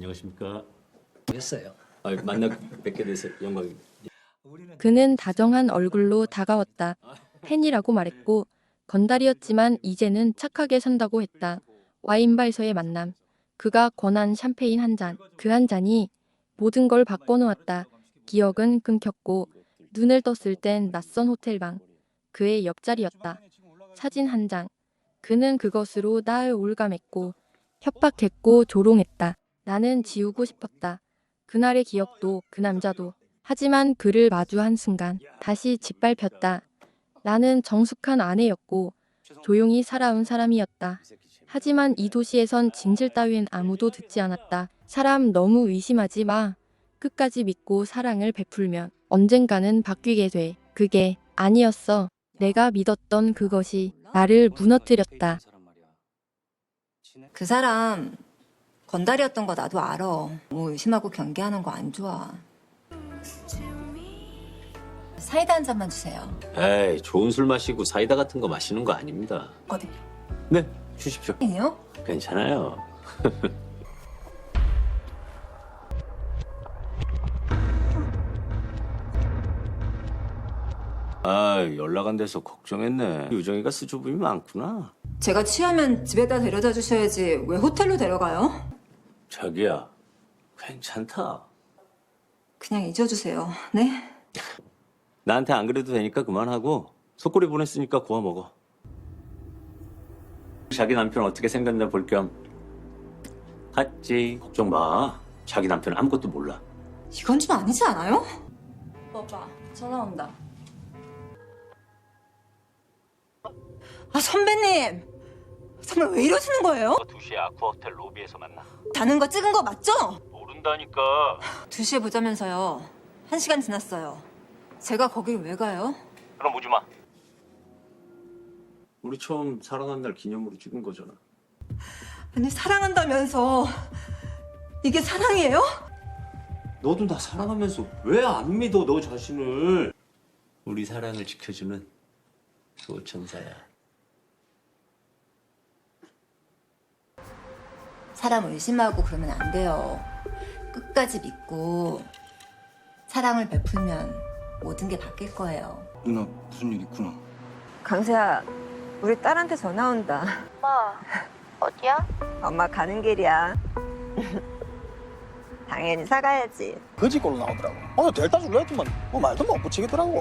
안녕하십니까. 했어요. 아, 만나 뵙게 돼서 영광입니다. 그는 다정한 얼굴로 다가왔다. 팬이라고 말했고 건달이었지만 이제는 착하게 산다고 했다. 와인바에서의 만남. 그가 권한 샴페인 한 잔. 그 한 잔이 모든 걸 바꿔놓았다. 기억은 끊겼고 눈을 떴을 땐 낯선 호텔방. 그의 옆자리였다. 사진 한 장. 그는 그것으로 날 올감했고 협박했고 조롱했다. 나는 지우고 싶었다. 그날의 기억도 그 남자도. 하지만 그를 마주한 순간 다시 짓밟혔다. 나는 정숙한 아내였고 조용히 살아온 사람이었다. 하지만 이 도시에선 진실 따윈 아무도 듣지 않았다. 사람 너무 의심하지 마. 끝까지 믿고 사랑을 베풀면 언젠가는 바뀌게 돼. 그게 아니었어. 내가 믿었던 그것이 나를 무너뜨렸다. 그 사람 건달이었던 거 나도 알아. 뭐 의심하고 경계하는 거 안 좋아. 사이다 한 잔만 주세요. 에이, 좋은 술 마시고 사이다 같은 거 마시는 거 아닙니다. 어디? 네, 주십시오. 아니요? 괜찮아요. 아, 연락 안 돼서 걱정했네. 유정이가 수줍음이 많구나. 제가 취하면 집에다 데려다 주셔야지 왜 호텔로 데려가요? 자기야, 괜찮다. 그냥 잊어주세요. 네? 나한테 안 그래도 되니까 그만하고 속꼬리 보냈으니까 구워 먹어. 자기 남편 어떻게 생겼나 볼 겸 갔지. 걱정 마. 자기 남편 아무것도 몰라. 이건 좀 아니지 않아요? 오빠 전화 온다. 아 선배님 정말 왜 이러시는 거예요? 2시에 아쿠아 호텔 로비에서 만나. 다는 거 찍은 거 맞죠? 모른다니까. 2시에 보자면서요. 1시간 지났어요. 제가 거길 왜 가요? 그럼 오지 마. 우리 처음 사랑한 날 기념으로 찍은 거잖아. 아니 사랑한다면서 이게 사랑이에요? 너도 나 사랑하면서 왜 안 믿어 너 자신을? 우리 사랑을 지켜주는 소천사야. 사람 의심하고 그러면 안 돼요. 끝까지 믿고 사랑을 베풀면 모든 게 바뀔 거예요. 누나 무슨 일 있구나. 강세야, 우리 딸한테 전화 온다. 엄마, 어디야? 엄마 가는 길이야. 당연히 사가야지. 거지꼴로 나오더라고. 오늘 델타 줄라 했더만 뭐 말도 못 붙이겠더라고.